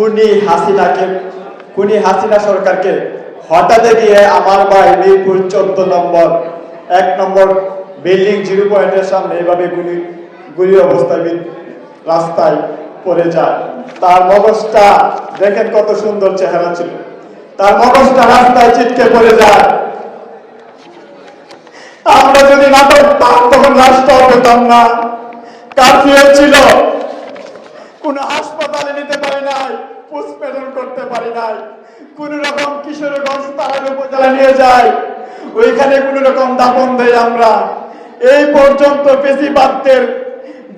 খুনি হাসিনাকে, খুনি হাসিনা সরকারকে হঠাৎ গিয়ে আমার ভাই মিরপুর চোদ্দ নম্বর, এক নম্বর বিল্ডিং জিরো পয়েন্টের সামনে এভাবে গুলি গুলি অবস্থায় রাস্তায় পড়ে যায়। তার মগজটা দেখেন কত সুন্দর চেহারা ছিল। তার মগজটা রাস্তায় ছিটকে পড়ে যায়। আমরা যদি না করতাম তখন রাষ্ট্র পেতাম না। কারফিউ ছিল। কোন হাসপাতালে নিতে পারি নাই পোস্টমেটন করতে পারি নাই। কোন রকম কিশোরগঞ্জ তারার উপজেলা নিয়ে যায় ওইখানে কোন রকম দাপন দেয় আমরা। এই পর্যন্ত পেশিবাদদের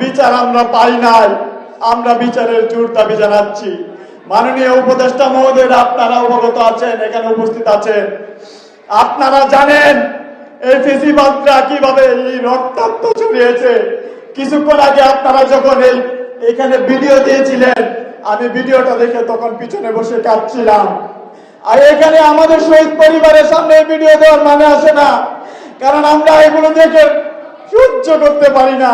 বিচার আমরা পাই নাই, আমরা বিচারের জোর দাবি জানাচ্ছি। মাননীয় উপদেষ্টা মহোদয়, আপনারা অবগত আছেন, এখানে উপস্থিত আছেন। আপনারা জানেন, এই ফেসিবাদরা কীভাবে এই রক্তাক্ত ছড়িয়েছে। কিছুক্ষণ আগে আপনারা যখন এই এখানে ভিডিও দিয়েছিলেন। আমি ভিডিওটা দেখে তখন পিছনে বসে কাঁদছিলাম। আর এখানে আমাদের শহীদ পরিবারের সামনে এই ভিডিও দেওয়ার মানে আসে না। কারণ আমরা এগুলো দেখে সহ্য করতে পারি না।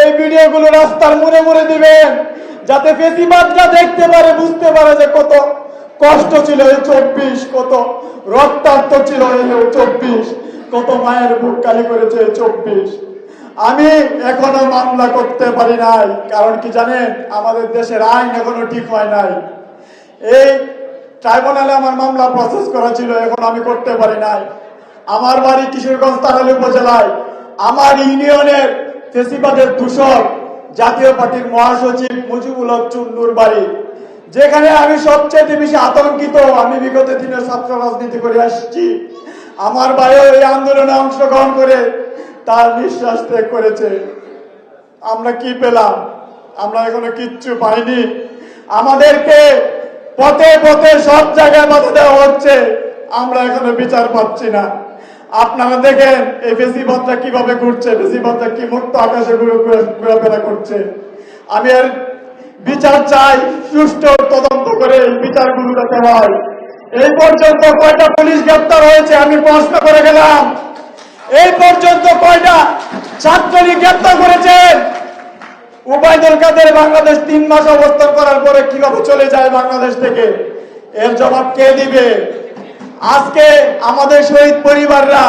এই ভিডিওগুলো রাস্তার মুড়ে মুড়ে দিবেন, যাতে ফেসিবাদরা দেখতে পারে, বুঝতে পারে যে কত কষ্ট ছিল এই চব্বিশ, কত রক্তাক্ত ছিল এই চব্বিশ, কত মায়ের বুক কালি করেছে এই চব্বিশ। আমি এখনও মামলা করতে পারি নাই। কারণ কি জানেন? আমাদের দেশের আইন এখনও ঠিক হয় নাই। এই ট্রাইব্যুনালে আমার মামলা প্রসেস করা ছিল, এখন আমি করতে পারি নাই। আমার বাড়ি কিশোরগঞ্জ তারালি উপজেলায়। আমার ইউনিয়নের ফেসিবাদের দূষক জাতীয় পার্টির মহাসচিব মুজিবুল হক চুন্নুর বাড়ি। যেখানে আমি সবচেয়ে বেশি আতঙ্কিত। আমি বিগত দিনে ছাত্র রাজনীতি করে আসছি। আমার ভাইও এই আন্দোলনে অংশগ্রহণ করে তার নিঃশ্বাস ত্যাগ করেছে। আমরা কি পেলাম? আমরা এখনও কিচ্ছু পাইনি। আমাদেরকে পথে পথে সব জায়গায় বাধা দেওয়া হচ্ছে। আমরা এখনও বিচার পাচ্ছি না। আপনারা দেখেন, এই বেশিবাদটা কীভাবে ঘুরছে বেশিবাদটা কি মুক্ত আকাশে ঘুরে ঘুরে- ঘোরাফেরা করছে। আমি এর বিচার চাই, সুষ্ঠু তদন্ত করে বিচারগুলো যাতে হয়। এই পর্যন্ত কয়টা পুলিশ গ্রেপ্তার হয়েছে? আমি প্রশ্ন করে গেলাম। এই পর্যন্ত কয়টা ছাত্রলীগ গ্রেপ্তার করেছেন উবায়দুল কাদের বাংলাদেশ তিন মাস অবস্থান করার পরে কীভাবে চলে যায় বাংলাদেশ থেকে? এর জবাব কে দিবে? আজকে আমাদের শহীদ পরিবাররা,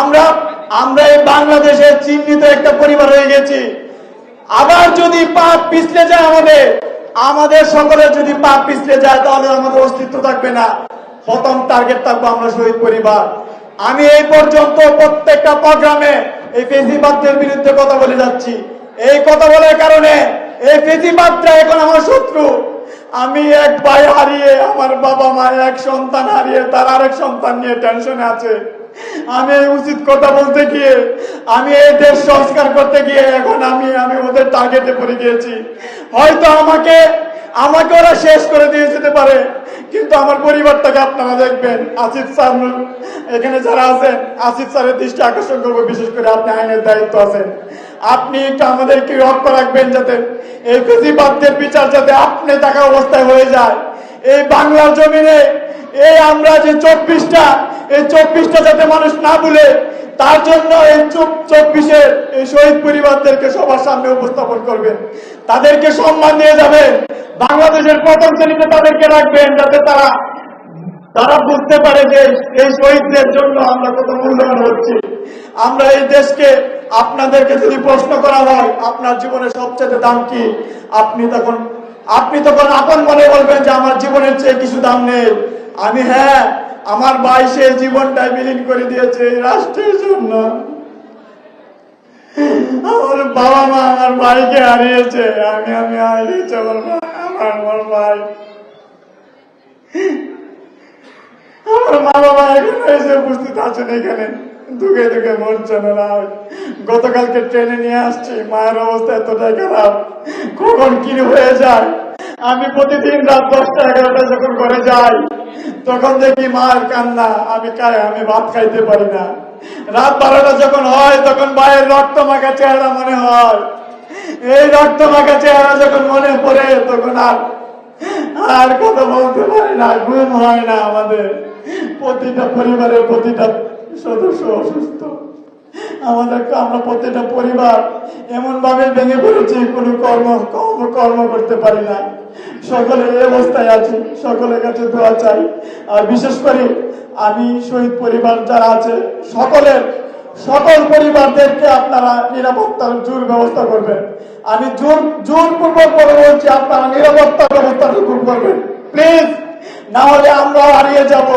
আমরা আমরা এই বাংলাদেশের চিহ্নিত একটা পরিবার হয়ে গেছি। আবার যদি পাপ পিছলে যায় আমাদের আমাদের সকলের যদি পাপ পিছলে যায়, তাহলে আমাদের অস্তিত্ব থাকবে না। প্রথম টার্গেট থাকব আমরা শহীদ পরিবার। আমি এই পর্যন্ত প্রত্যেকটা প্রোগ্রামে এই ফেসিবাদদের বিরুদ্ধে কথা বলে যাচ্ছি। এই কথা বলার কারণে এই ফেসিবাদটা এখন আমার শত্রু। আমি এক ভাই হারিয়ে, আমার বাবা মা, এক সন্তান হারিয়ে, তার আরেক সন্তান নিয়ে টেনশনে আছে। আমি উচিত কথা বলতে গিয়ে, আমি এই দেশ সংস্কার করতে গিয়ে, এখন আমি আমি ওদের টার্গেটে পড়ে গিয়েছি। হয়তো আমাকে আমাকে ওরা শেষ করে দিয়ে যেতে পারে। কিন্তু আমার পরিবারটাকে আপনারা দেখবেন, আসিফ স্যার এখানে যারা আছেন, আসিফ স্যারের দৃষ্টি আকর্ষণ করব, বিশেষ করে আপনি আইনের দায়িত্ব আছেন। আপনি একটু আমাদেরকে রক্ষা রাখবেন যাতে এই ফেসিবাদদের বিচার যাতে আপনি থাকা অবস্থায় হয়ে যায়। এই বাংলার জমিনে, এই আমরা যে চব্বিশটা, এই চব্বিশটা যাতে মানুষ না ভুলে তার জন্য এই চুপ চব্বিশের এই শহীদ পরিবারদেরকে সবার সামনে উপস্থাপন করবেন। তাদেরকে সম্মান দিয়ে যাবেন। বাংলাদেশের প্রথম শ্রেণীতে তাদেরকে রাখবেন যাতে তারা তারা বুঝতে পারে যে এই শহীদদের জন্য আমরা কত মূল্যবান হচ্ছি। আমরা এই দেশকে, আপনাদেরকে যদি প্রশ্ন করা হয়, আপনার জীবনের সবচেয়ে দাম কি? আপনি তখন আপনি তখন আপন মনে বলবেন যে আমার জীবনের চেয়ে কিছু দাম নেই। আমি হ্যাঁ আমার ভাই সে জীবনটাই বিলীন করে দিয়েছে রাষ্ট্রের জন্য। আমার বাবা মা আমার ভাইকে হারিয়েছে, আমি আমি হারিয়েছি আমার আমার আমার ভাই। আমার মা বাবা এখন এসে উপস্থিত আছেন এখানে, দুঃখে দুঃখে মরছে না গতকালকে ট্রেনে নিয়ে আসছি, মায়ের অবস্থা এতটাই খারাপ। কখন কি হয়ে যায়? আমি প্রতিদিন রাত দশটা এগারোটা যখন ঘরে যাই, তখন দেখি মার কান্না, আমি আমি ভাত খাইতে পারি না। রাত বারোটা যখন হয়, তখন মায়ের রক্ত মাখা চেহারা মনে হয়। এই রক্ত মাখা চেহারা যখন মনে পড়ে, তখন আর আর কথা বলতে পারি না, ঘুম হয় না আমাদের। প্রতিটা পরিবারের প্রতিটা সদস্য অসুস্থ। আমাদের আমরা প্রতিটা পরিবার এমন ভাবে ভেঙে পড়েছি, কোনো কর্ম কর্ম কর্ম করতে পারি না। সকলে এই অবস্থায় আছি, সকলের কাছে দোয়া চাই। আর বিশেষ করে আমি শহীদ পরিবার যারা আছে, সকলের, সকল পরিবারদেরকে আপনারা নিরাপত্তার জোর ব্যবস্থা করবেন। আমি জোর, জোরপূর্বক বলে বলছি, আপনারা নিরাপত্তা ব্যবস্থাটুকু করবেন। প্লিজ, না হলে আমরাও হারিয়ে যাব।